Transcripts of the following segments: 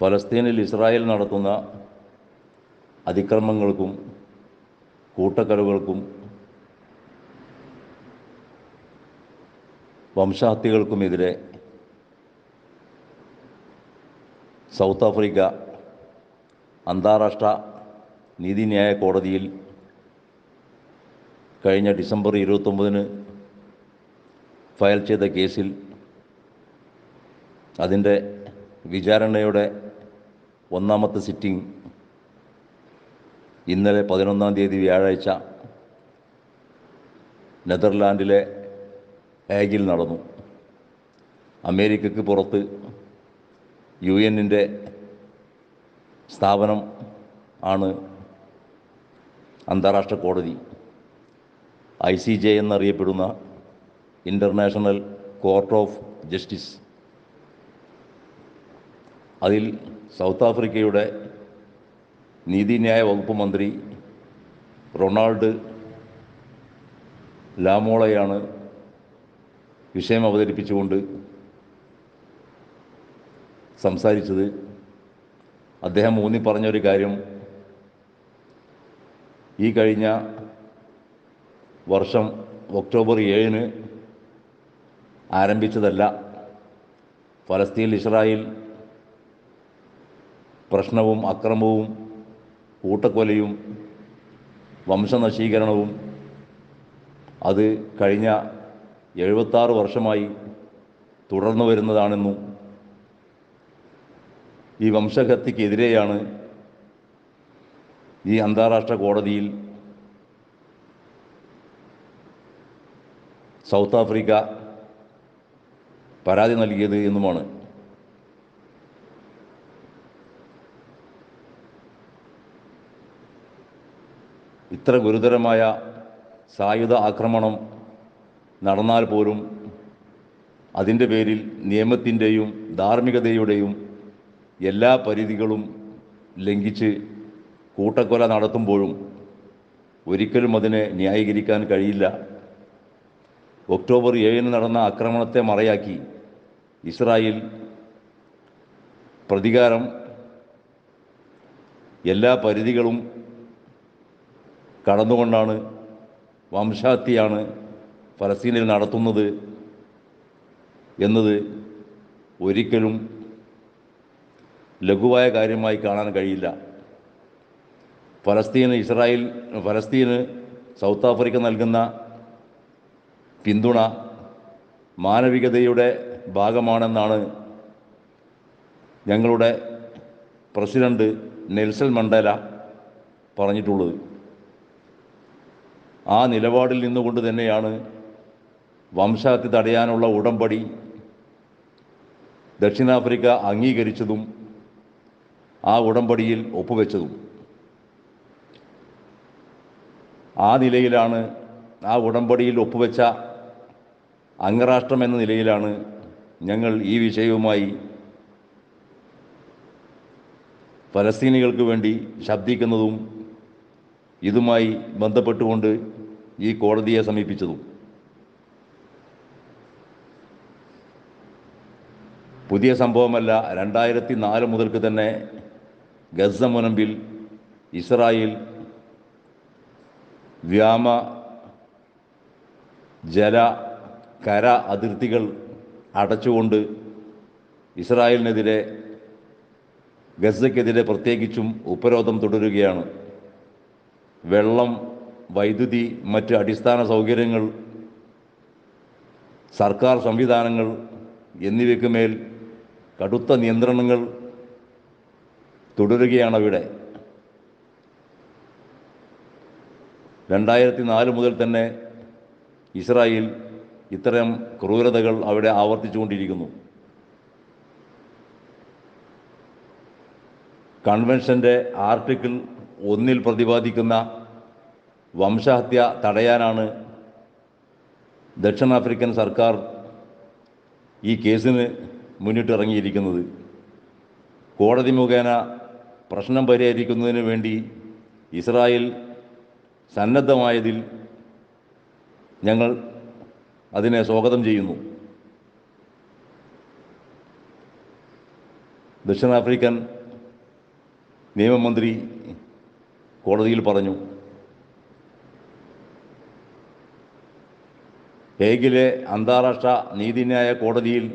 ഫലസ്തീനിൽ ഇസ്രായേൽ നടത്തുന്ന അതിക്രമങ്ങൾക്കും കൂട്ടക്കലുകൾക്കും വംശഹത്യകൾക്കുമെതിരെ south Africa അന്താരാഷ്ട്ര നീതിന്യായ കോടതിയിൽ കഴിഞ്ഞ ഡിസംബർ ഇരുപത്തൊമ്പതിന് ഫയൽ ചെയ്ത കേസിൽ അതിന്റെ വിചാരണയുടെ ഒന്നാമത്തെ സിറ്റിംഗ്. ഇന്നലെ പതിനൊന്നാം തീയതി വ്യാഴാഴ്ച നെതർലാൻഡിലെ ഹേഗിൽ നടന്നു. അമേരിക്കയ്ക്ക് പുറത്ത് യു എന്നിന്റെ സ്ഥാപനം ആണ് അന്താരാഷ്ട്ര കോടതി. ഐ സി ജെ എന്നറിയപ്പെടുന്ന ഇന്റർനാഷണൽ കോർട്ട് ഓഫ് ജസ്റ്റിസ്. അതിൽ സൗത്ത് ആഫ്രിക്കയുടെ നീതിന്യായ വകുപ്പ് മന്ത്രി റൊണാൾഡ് ലാമോളയാണ് വിഷയം അവതരിപ്പിച്ചുകൊണ്ട് സംസാരിച്ചത്. അദ്ദേഹം ഊന്നി പറഞ്ഞൊരു കാര്യം. ഈ കഴിഞ്ഞ വർഷം ഒക്ടോബർ ഏഴിന് ആരംഭിച്ചതല്ല. ഫലസ്തീൻ ഇസ്രായേൽ പ്രശ്നവും അക്രമവും കൂട്ടക്കൊലയും വംശനശീകരണവും അത് കഴിഞ്ഞ എഴുപത്താറ് വർഷമായി തുടർന്നു വരുന്നതാണെന്നും ഈ വംശഹത്യക്കെതിരെയാണ് ഈ അന്താരാഷ്ട്ര കോടതിയിൽ സൗത്ത് ആഫ്രിക്ക പരാതി നൽകിയത് എന്നുമാണ്. ഇത്ര ഗുരുതരമായ സായുധ ആക്രമണം നടന്നാൽ പോലും അതിന്റെ പേരിൽ നിയമത്തിന്റെയും ധാർമ്മികതയുടെയും എല്ലാ പരിധികളും ലംഘിച്ച് കൂട്ടക്കൊല നടത്തുമ്പോഴും ഒരിക്കലും അതിനെ ന്യായീകരിക്കാൻ കഴിയില്ല. ഒക്ടോബർ ഏഴിന് നടന്ന ആക്രമണത്തെ മറയാക്കി ഇസ്രായേൽ പ്രതികാരം എല്ലാ പരിധികളും കടന്നുകൊണ്ടാണ് വംശഹത്യയാണ് ഫലസ്തീനിൽ നടത്തുന്നത് എന്നത് ഒരിക്കലും ലഘുവായ കാര്യമായി കാണാൻ കഴിയില്ല. ഫലസ്തീന് ഇസ്രായേൽ ഫലസ്തീന് സൗത്ത് ആഫ്രിക്ക നൽകുന്ന പിന്തുണ മാനവികതയുടെ ഭാഗമാണെന്നാണ് ഞങ്ങളുടെ പ്രസിഡന്റ് നെൽസൺ മണ്ടേല പറഞ്ഞിട്ടുള്ളത്. ആ നിലപാടിൽ നിന്നുകൊണ്ട് തന്നെയാണ് വംശഹത്യ തടയാനുള്ള ഉടമ്പടി ദക്ഷിണാഫ്രിക്ക അംഗീകരിച്ചതും ആ ഉടമ്പടിയിൽ ഒപ്പുവെച്ചതും. ആ നിലയിലാണ് ആ ഉടമ്പടിയിൽ ഒപ്പുവെച്ച അംഗരാഷ്ട്രം എന്ന നിലയിലാണ് ഞങ്ങൾ ഈ വിഷയവുമായി ഫലസ്തീനികൾക്ക് വേണ്ടി ശബ്ദിക്കുന്നതും ഇതുമായി ബന്ധപ്പെട്ടുകൊണ്ട് ഈ കോടതിയെ സമീപിച്ചതും. പുതിയ സംഭവമല്ല രണ്ടായിരത്തി നാല് മുതൽക്ക് തന്നെ ഗസ മുനമ്പിൽ ഇസ്രായേൽ വ്യാമ ജല കര അതിർത്തികൾ അടച്ചുകൊണ്ട് ഇസ്രായേലിനെതിരെ ഗസയ്ക്കെതിരെ പ്രത്യേകിച്ചും ഉപരോധം തുടരുകയാണ്. വെള്ളം വൈദ്യുതി മറ്റ് അടിസ്ഥാന സൗകര്യങ്ങൾ സർക്കാർ സംവിധാനങ്ങൾ എന്നിവയ്ക്ക് മേൽ കടുത്ത നിയന്ത്രണങ്ങൾ തുടരുകയാണ് അവിടെ. രണ്ടായിരത്തി നാല് മുതൽ തന്നെ ഇസ്രായേൽ ഇത്തരം ക്രൂരതകൾ അവിടെ ആവർത്തിച്ചുകൊണ്ടിരിക്കുന്നു. കൺവെൻഷന്റെ ആർട്ടിക്കിൾ ഒന്നിൽ പ്രതിപാദിക്കുന്ന വംശഹത്യ തടയാനാണ് ദക്ഷിണാഫ്രിക്കൻ സർക്കാർ ഈ കേസിന് മുന്നിട്ടിറങ്ങിയിരിക്കുന്നത്. കോടതി മുഖേന പ്രശ്നം പരിഹരിക്കുന്നതിന് വേണ്ടി ഇസ്രായേൽ സന്നദ്ധമായതിൽ ഞങ്ങൾ അതിനെ സ്വാഗതം ചെയ്യുന്നു. ദക്ഷിണാഫ്രിക്കൻ നിയമമന്ത്രി കോടതിയിൽ പറഞ്ഞു. ഹേഗിലെ അന്താരാഷ്ട്ര നീതിന്യായ കോടതിയിൽ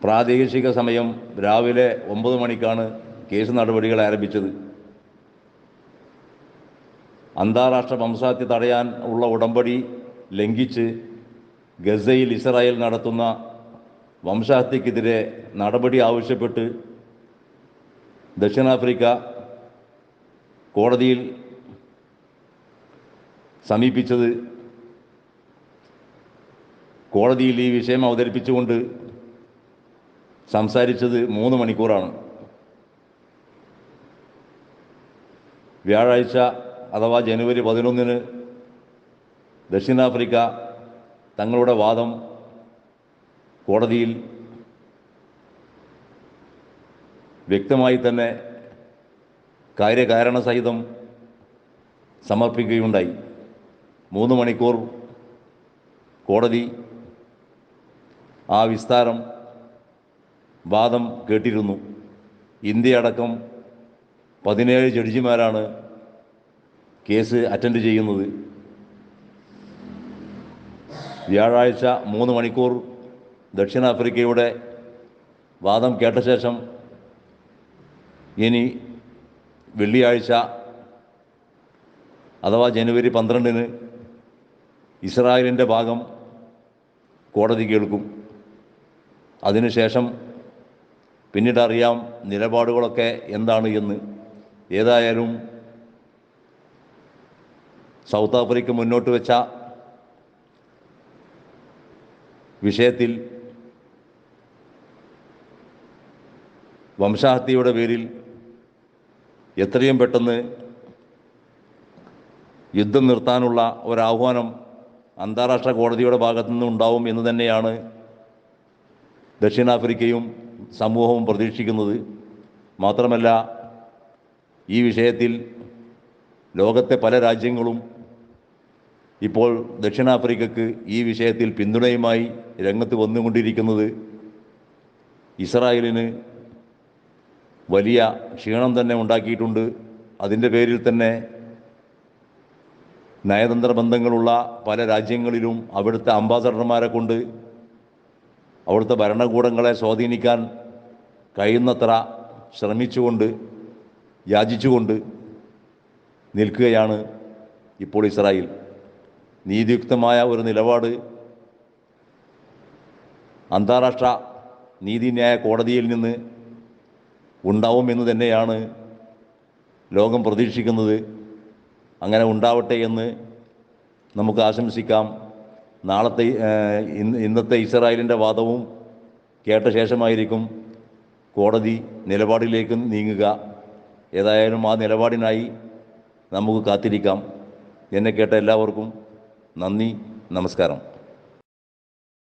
പ്രാദേശിക സമയം രാവിലെ ഒമ്പത് മണിക്കാണ് കേസ് നടപടികൾ ആരംഭിച്ചത്. അന്താരാഷ്ട്ര വംശഹത്യ തടയാൻ ഉള്ള ഉടമ്പടി ലംഘിച്ച് ഗസയിൽ ഇസ്രായേൽ നടത്തുന്ന വംശഹത്യക്കെതിരെ നടപടി ആവശ്യപ്പെട്ട് ദക്ഷിണാഫ്രിക്ക കോടതിയിൽ സമീപിച്ചത് കോടതിയിൽ ഈ വിഷയം അവതരിപ്പിച്ചുകൊണ്ട് സംസാരിച്ചത് മൂന്ന് മണിക്കൂറാണ്. വ്യാഴാഴ്ച അഥവാ ജനുവരി പതിനൊന്നിന് ദക്ഷിണാഫ്രിക്ക തങ്ങളുടെ വാദം കോടതിയിൽ വ്യക്തമായി തന്നെ കാര്യകാരണ സഹിതം സമർപ്പിക്കുകയുണ്ടായി. മൂന്ന് മണിക്കൂർ കോടതി ആ വിസ്താരം വാദം കേട്ടിരുന്നു. ഇന്ത്യ അടക്കം പതിനേഴ് ജഡ്ജിമാരാണ് കേസ് അറ്റൻഡ് ചെയ്യുന്നത്. വ്യാഴാഴ്ച മൂന്ന് മണിക്കൂർ ദക്ഷിണാഫ്രിക്കയുടെ വാദം കേട്ട ശേഷം ഇനി വെള്ളിയാഴ്ച അഥവാ ജനുവരി പന്ത്രണ്ടിന് ഇസ്രായേലിന്റെ ഭാഗം കോടതി കേൾക്കും. അതിനുശേഷം പിന്നീട് അറിയാം നിലപാടുകളൊക്കെ എന്താണ് എന്ന്. ഏതായാലും സൗത്ത് ആഫ്രിക്ക മുന്നോട്ട് വെച്ച വിഷയത്തിൽ വംശഹത്യയുടെ പേരിൽ എത്രയും പെട്ടെന്ന് യുദ്ധം നിർത്താനുള്ള ഒരാഹ്വാനം അന്താരാഷ്ട്ര കോടതിയുടെ ഭാഗത്തു നിന്ന് ഉണ്ടാവും എന്ന് തന്നെയാണ് ദക്ഷിണാഫ്രിക്കയും സമൂഹവും പ്രതീക്ഷിക്കുന്നത്. മാത്രമല്ല ഈ വിഷയത്തിൽ ലോകത്തെ പല രാജ്യങ്ങളും ഇപ്പോൾ ദക്ഷിണാഫ്രിക്കക്ക് ഈ വിഷയത്തിൽ പിന്തുണയുമായി രംഗത്ത് വന്നുകൊണ്ടിരിക്കുന്നത് ഇസ്രായേലിന് വലിയ ക്ഷീണം തന്നെ ഉണ്ടാക്കിയിട്ടുണ്ട്. അതിന്റെ പേരിൽ തന്നെ നയതന്ത്ര ബന്ധങ്ങളുള്ള പല രാജ്യങ്ങളിലും അവിടുത്തെ അംബാസഡർമാരെ കൊണ്ട് അവിടുത്തെ ഭരണകൂടങ്ങളെ സ്വാധീനിക്കാൻ കഴിയുന്നത്ര ശ്രമിച്ചുകൊണ്ട് യാചിച്ചുകൊണ്ട് നിൽക്കുകയാണ് ഇപ്പോൾ ഇസ്രായേൽ. നീതിയുക്തമായ ഒരു നിലപാട് അന്താരാഷ്ട്ര നീതിന്യായ കോടതിയിൽ നിന്ന് ഉണ്ടാവുമെന്ന് തന്നെയാണ് ലോകം പ്രതീക്ഷിക്കുന്നത്. അങ്ങനെ ഉണ്ടാവട്ടെ എന്ന് നമുക്ക് ആശംസിക്കാം. നാളത്തെ ഇന്ന് ഇന്നത്തെ ഇസ്രായേലിന്റെ വാദവും കേട്ട ശേഷമായിരിക്കും കോടതി നിലപാടിലേക്ക് നീങ്ങുക. ഏതായാലും ആ നിലപാടിനായി നമുക്ക് കാത്തിരിക്കാം. എന്നെ കേട്ട എല്ലാവർക്കും നന്ദി നമസ്കാരം.